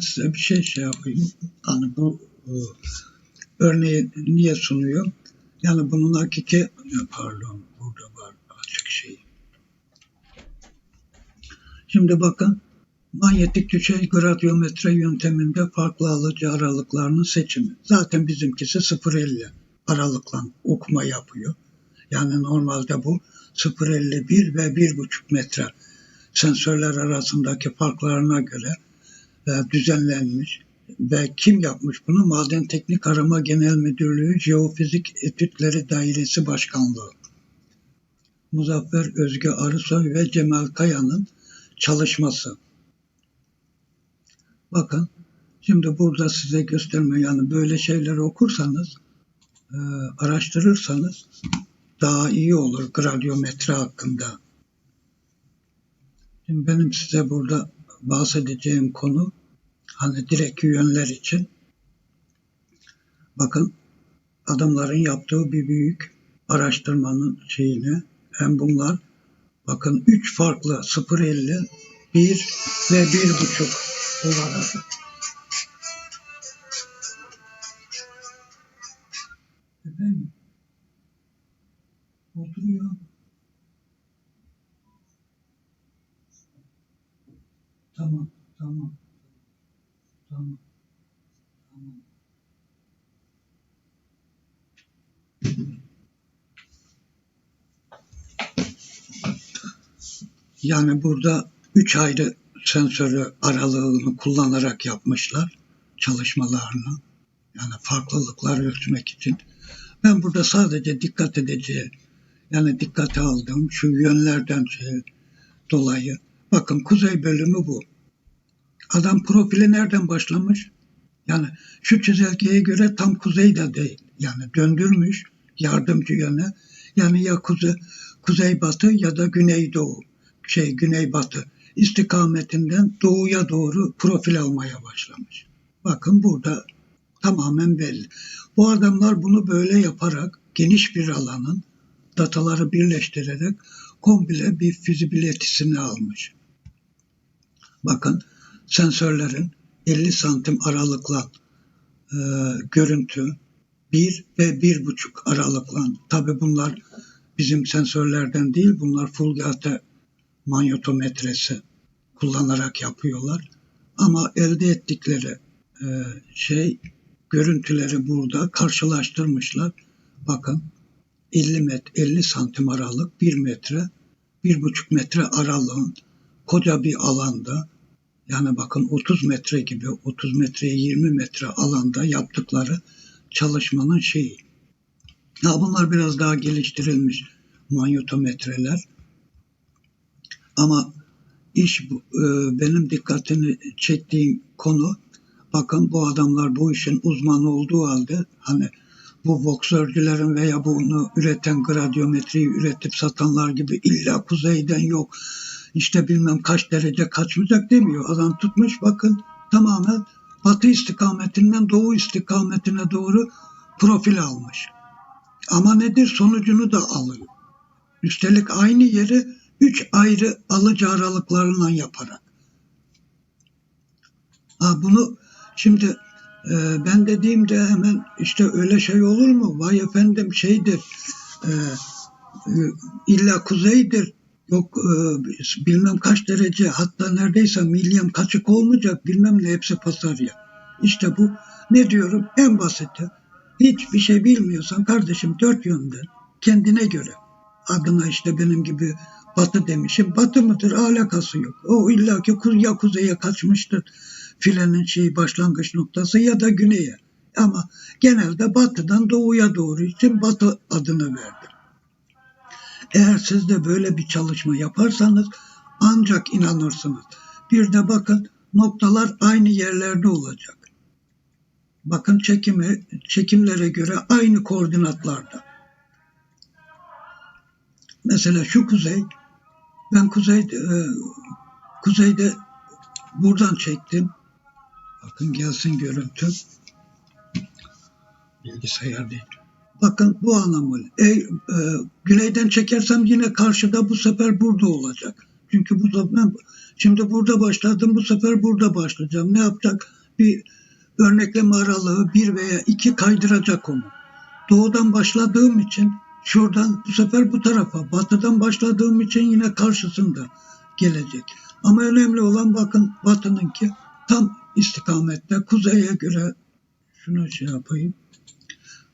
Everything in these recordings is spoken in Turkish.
size bir şey şey yapayım. Hani bu e, örneği niye sunuyor? Yani bunun hakiki pardon burada var açık şey. Şimdi bakın manyetik düşey gradyometre yönteminde farklı alıcı aralıklarının seçimi. Zaten bizimkisi 0.50 aralıkla okuma yapıyor. Yani normalde bu 0.51 ve 1.5 metre sensörler arasındaki farklarına göre düzenlenmiş ve kim yapmış bunu? Maden Teknik Arama Genel Müdürlüğü Jeofizik Etütleri Dairesi Başkanlığı. Muzaffer Özge Arısoy ve Cemal Kaya'nın çalışması. Bakın şimdi burada size gösterme yani böyle şeyleri okursanız e, araştırırsanız daha iyi olur gradyometre hakkında. Şimdi benim size burada bahsedeceğim konu hani direkt yönler için. Bakın adamların yaptığı bir büyük araştırmanın şeyini hem bunlar bakın 3 farklı 0.50 1 ve 1.5 olarak Tamam, tamam. Tamam. Tamam. Yani burada üç ayrı sensörü aralığını kullanarak yapmışlar çalışmalarını. Yani farklılıklar ölçmek için. Ben burada sadece dikkat edeceği, yani dikkate aldığım şu yönlerden şey, dolayı. Bakın kuzey bölümü bu. Adam profili nereden başlamış? Yani şu çizelgeye göre tam kuzeyde değil. Yani döndürmüş yardımcı yöne. Yani ya kuzey, kuzey batı ya da güney doğu. Şey güney batı istikametinden doğuya doğru profil almaya başlamış. Bakın burada tamamen belli. Bu adamlar bunu böyle yaparak geniş bir alanın dataları birleştirerek komple bir fizibilitesini almış. Bakın sensörlerin 50 santim aralıkla e, görüntü 1 ve 1,5 aralıkla tabi bunlar bizim sensörlerden değil bunlar Fulgate manyotometresi kullanarak yapıyorlar. Ama elde ettikleri e, şey görüntüleri burada karşılaştırmışlar. Bakın 50 metre 50 santim aralık 1 metre 1,5 metre aralığın koca bir alanda yani bakın 30 metre gibi 30 metreye 20 metre alanda yaptıkları çalışmanın şeyi. Ya bunlar biraz daha geliştirilmiş manyotometreler. Ama iş bu, e, benim dikkatini çektiğim konu bakın bu adamlar bu işin uzmanı olduğu halde hani bu voksörcülerin veya bunu üreten gradyometreyi üretip satanlar gibi illa kuzeyden yok işte bilmem kaç derece kaçmayacak demiyor. Adam tutmuş bakın tamamen batı istikametinden doğu istikametine doğru profil almış. Ama nedir sonucunu da alıyor. Üstelik aynı yeri üç ayrı alıcı aralıklarından yaparak. Ha bunu şimdi e, ben dediğimde hemen işte öyle şey olur mu? Vay efendim şeydir e, e illa kuzeydir yok e, bilmem kaç derece hatta neredeyse milyem kaçık olmayacak bilmem ne hepsi pasarya. İşte bu ne diyorum en basiti hiçbir şey bilmiyorsan kardeşim dört yönden kendine göre adına işte benim gibi batı demişim. Batı mıdır alakası yok. O illaki ya kuzeye kaçmıştır filenin şeyi başlangıç noktası ya da güneye. Ama genelde batıdan doğuya doğru için batı adını verdim. Eğer siz de böyle bir çalışma yaparsanız ancak inanırsınız. Bir de bakın noktalar aynı yerlerde olacak. Bakın çekimi, çekimlere göre aynı koordinatlarda. Mesela şu kuzey, ben kuzey, e, kuzeyde buradan çektim. Bakın gelsin görüntü. Bilgisayar değil. Bakın bu anlamı. E, e, güneyden çekersem yine karşıda bu sefer burada olacak. Çünkü bu zaman Şimdi burada başladım. Bu sefer burada başlayacağım. Ne yapacak? Bir örnekleme aralığı bir veya iki kaydıracak onu. Doğudan başladığım için şuradan bu sefer bu tarafa. Batıdan başladığım için yine karşısında gelecek. Ama önemli olan bakın batınınki tam istikamette. Kuzeye göre şunu şey yapayım.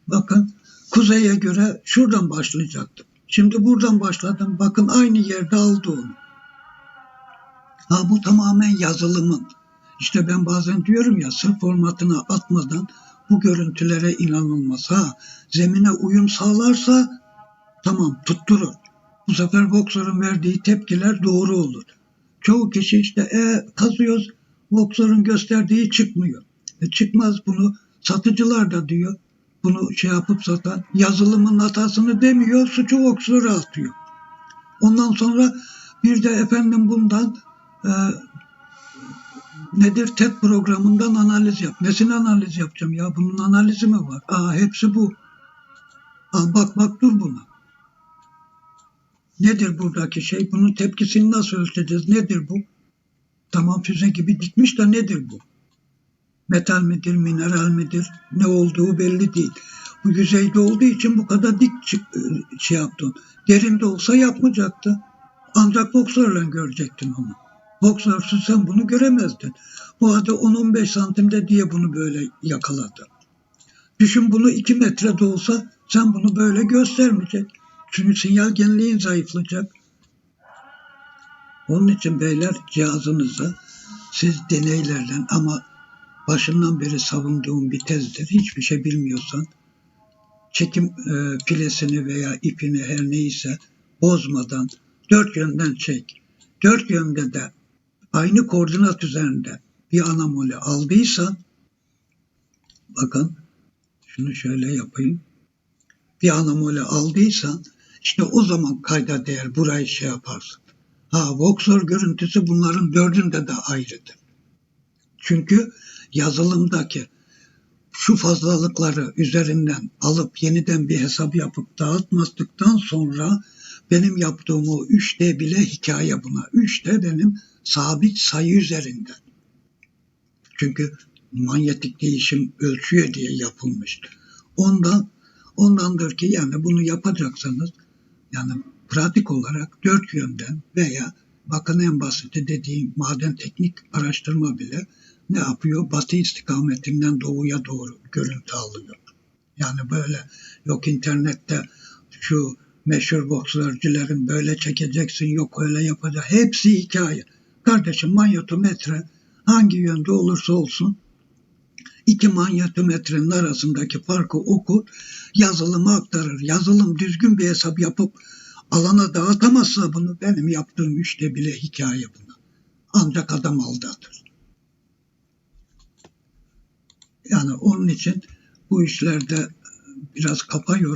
Bakın kuzeye göre şuradan başlayacaktım. Şimdi buradan başladım. Bakın aynı yerde aldı onu. Ha bu tamamen yazılımın. İşte ben bazen diyorum ya sırf formatına atmadan bu görüntülere inanılmaz. Ha zemine uyum sağlarsa tamam tutturur. Bu sefer Voxer'ın verdiği tepkiler doğru olur. Çoğu kişi işte e, kazıyoruz Voxer'ın gösterdiği çıkmıyor. E, çıkmaz bunu satıcılar da diyor. Bunu şey yapıp satan yazılımın hatasını demiyor suçu Voxer'a atıyor. Ondan sonra bir de efendim bundan e, nedir TED programından analiz yap. Nesini analiz yapacağım ya? Bunun analizi mi var? Aa hepsi bu. Al bak bak dur buna. Nedir buradaki şey? Bunun tepkisini nasıl ölçeceğiz? Nedir bu? Tamam füze gibi dikmiş de nedir bu? Metal midir, mineral midir? Ne olduğu belli değil. Bu yüzeyde olduğu için bu kadar dik çık- şey yaptın. Derinde olsa yapmayacaktı. Ancak boksörle görecektin onu. Boksörsüz sen bunu göremezdin. Bu arada 10-15 santimde diye bunu böyle yakaladı. Düşün bunu 2 metrede olsa sen bunu böyle göstermeyecek. Çünkü sinyal genliğin zayıflayacak. Onun için beyler cihazınıza siz deneylerle ama başından beri savunduğum bir tezdir. Hiçbir şey bilmiyorsan çekim e, pilesini veya ipini her neyse bozmadan dört yönden çek. Dört yönde de aynı koordinat üzerinde bir anomali aldıysan bakın şunu şöyle yapayım. Bir anomali aldıysan işte o zaman kayda değer burayı şey yaparsın. Ha Voxor görüntüsü bunların dördünde de ayrıdır. Çünkü yazılımdaki şu fazlalıkları üzerinden alıp yeniden bir hesap yapıp dağıtmazdıktan sonra benim yaptığım o 3D bile hikaye buna. 3D benim sabit sayı üzerinden. Çünkü manyetik değişim ölçüyor diye yapılmış. Ondan ondandır ki yani bunu yapacaksanız yani pratik olarak dört yönden veya bakın en basiti dediğim maden teknik araştırma bile ne yapıyor? Batı istikametinden doğuya doğru görüntü alıyor. Yani böyle yok internette şu meşhur boksörcülerin böyle çekeceksin yok öyle yapacak. Hepsi hikaye. Kardeşim manyetometre hangi yönde olursa olsun iki manyetometrenin arasındaki farkı okur, yazılıma aktarır. Yazılım düzgün bir hesap yapıp alana dağıtamazsa bunu benim yaptığım işte bile hikaye buna. Ancak adam aldatır. Yani onun için bu işlerde biraz kafa yor